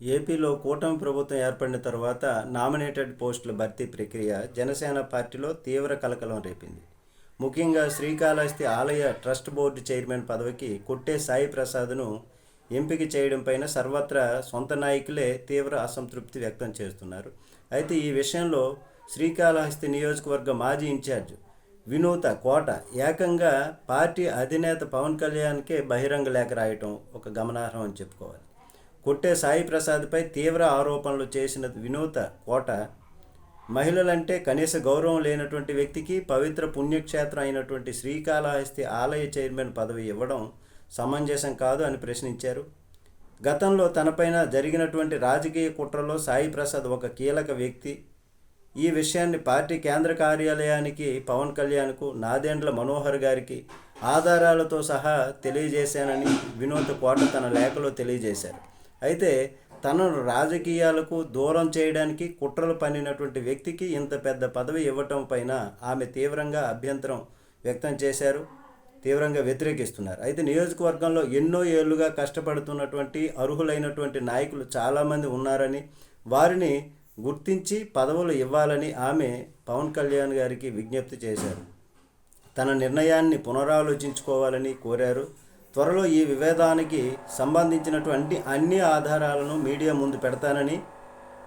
ఏపీలో కూటమి ప్రభుత్వం ఏర్పడిన తర్వాత నామినేటెడ్ పోస్టుల భర్తీ ప్రక్రియ జనసేన పార్టీలో తీవ్ర కలకలం రేపింది. ముఖ్యంగా శ్రీకాళహస్తి ఆలయ ట్రస్ట్ బోర్డు చైర్మన్ పదవికి కొట్టే సాయి ప్రసాద్ను ఎంపిక చేయడంపైన సర్వత్రా సొంత నాయకులే తీవ్ర అసంతృప్తి వ్యక్తం చేస్తున్నారు. అయితే ఈ విషయంలో శ్రీకాళహస్తి నియోజకవర్గ మాజీ ఇన్ఛార్జ్ వినూత కోట ఏకంగా పార్టీ అధినేత పవన్ కళ్యాణ్కే బహిరంగ లేఖ రాయటం ఒక గమనార్హం అని చెప్పుకోవాలి. కొట్టే సాయి ప్రసాద్పై తీవ్ర ఆరోపణలు చేసిన వినూత కోట మహిళలంటే కనీస గౌరవం లేనటువంటి వ్యక్తికి పవిత్ర పుణ్యక్షేత్రం అయినటువంటి శ్రీకాళహస్తి ఆలయ చైర్మన్ పదవి ఇవ్వడం సమంజసం కాదు అని ప్రశ్నించారు. గతంలో తనపైన జరిగినటువంటి రాజకీయ కుట్రలో సాయి ప్రసాద్ ఒక కీలక వ్యక్తి. ఈ విషయాన్ని పార్టీ కేంద్ర కార్యాలయానికి పవన్ కళ్యాణ్కు నాదెండ్ల మనోహర్ గారికి ఆధారాలతో సహా తెలియజేశానని వినోద్ కోట తన లేఖలో తెలియజేశారు. అయితే తనను రాజకీయాలకు దూరం చేయడానికి కుట్రలు పన్నినటువంటి వ్యక్తికి ఇంత పెద్ద పదవి ఇవ్వటం పైన ఆమె తీవ్రంగా అభ్యంతరం వ్యక్తం చేశారు తీవ్రంగా వ్యతిరేకిస్తున్నారు. అయితే నియోజకవర్గంలో ఎన్నో ఏళ్ళుగా కష్టపడుతున్నటువంటి అర్హులైనటువంటి నాయకులు చాలామంది ఉన్నారని వారిని గుర్తించి పదవులు ఇవ్వాలని ఆమె పవన్ కళ్యాణ్ గారికి విజ్ఞప్తి చేశారు. తన నిర్ణయాన్ని పునరాలోచించుకోవాలని కోరారు. త్వరలో ఈ వివాదానికి సంబంధించినటువంటి అన్ని ఆధారాలను మీడియా ముందు పెడతానని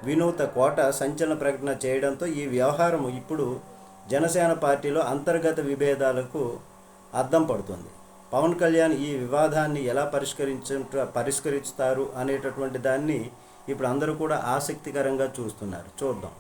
వినూత కోట సంచలన ప్రకటన చేయడంతో ఈ వ్యవహారం ఇప్పుడు జనసేన పార్టీలో అంతర్గత విభేదాలకు అద్దం పడుతుంది. పవన్ కళ్యాణ్ ఈ వివాదాన్ని ఎలా పరిష్కరించ పరిష్కరిస్తారు అనేటటువంటి దాన్ని ఇప్పుడు అందరూ కూడా ఆసక్తికరంగా చూస్తున్నారు. చూద్దాం.